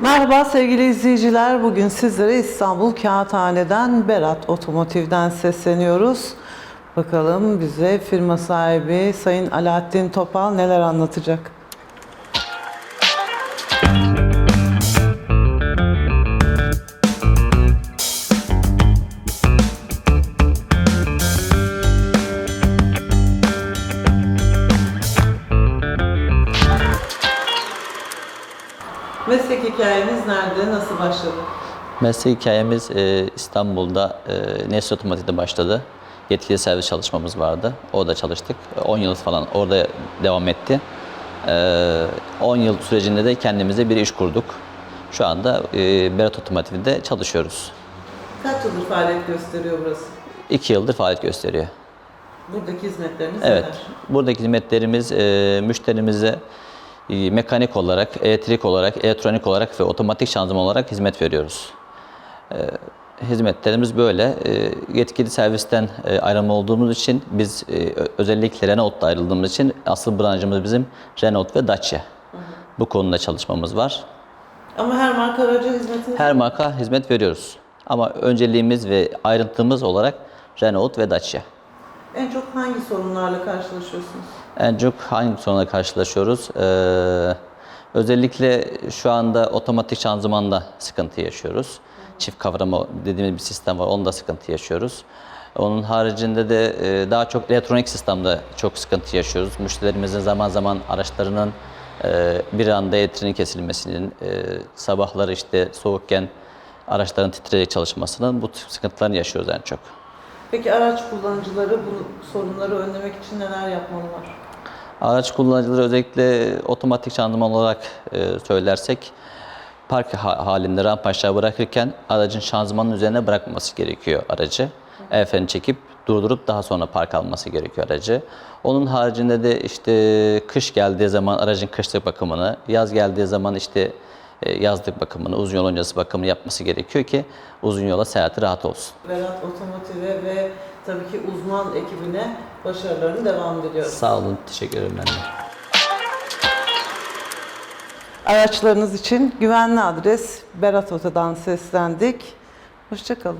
Merhaba sevgili izleyiciler. Bugün sizlere İstanbul Kağıthane'den Berat Otomotiv'den sesleniyoruz. Bakalım bize firma sahibi Sayın Alaaddin Topal neler anlatacak? Meslek hikayeniz nerede, nasıl başladı? Meslek hikayemiz e, İstanbul'da e, Nesli Otomotiv'de başladı. Yetkili servis çalışmamız vardı. Orada çalıştık. 10 yıl falan orada devam etti. E, 10 yıl sürecinde de kendimize bir iş kurduk. Şu anda e, Berat Otomotiv'de çalışıyoruz. Kaç yıldır faaliyet gösteriyor burası? 2 yıldır faaliyet gösteriyor. Buradaki hizmetleriniz Evet. neler? Buradaki hizmetlerimiz e, müşterimize mekanik olarak, elektrik olarak, elektronik olarak ve otomatik şanzıman olarak hizmet veriyoruz. E, hizmetlerimiz böyle. E, yetkili servisten e, ayrılma olduğumuz için biz e, özellikle Renault'ta ayrıldığımız için asıl branşımız bizim Renault ve Dacia. Bu konuda çalışmamız var. Ama her marka araca hizmetiniz Her marka hizmet veriyoruz. Ama önceliğimiz ve ayrıntımız olarak Renault ve Dacia. En çok hangi sorunlarla karşılaşıyorsunuz? En çok hangi sorunla karşılaşıyoruz? Ee, özellikle şu anda otomatik şanzımanda sıkıntı yaşıyoruz. Çift kavrama dediğimiz bir sistem var, onda sıkıntı yaşıyoruz. Onun haricinde de e, daha çok elektronik sistemde çok sıkıntı yaşıyoruz. Müşterilerimizin zaman zaman araçlarının e, bir anda elektriğinin kesilmesinin, e, sabahları işte soğukken araçların titreyerek çalışmasının bu sıkıntılarını yaşıyoruz en çok. Peki araç kullanıcıları bu sorunları önlemek için neler yapmalılar? Araç kullanıcıları özellikle otomatik şanzıman olarak e, söylersek park ha- halinde rampa aşağı bırakırken aracın şanzımanın üzerine bırakmaması gerekiyor aracı. El freni çekip durdurup daha sonra park alması gerekiyor aracı. Onun haricinde de işte kış geldiği zaman aracın kışlık bakımını, yaz geldiği zaman işte yazlık bakımını, uzun yol öncesi bakımını yapması gerekiyor ki uzun yola seyahati rahat olsun. Berat Otomotiv'e ve tabii ki uzman ekibine başarılarını devam diliyorum. Sağ olun, teşekkür ederim ben de. Araçlarınız için güvenli adres Berat Oto'dan seslendik. Hoşçakalın.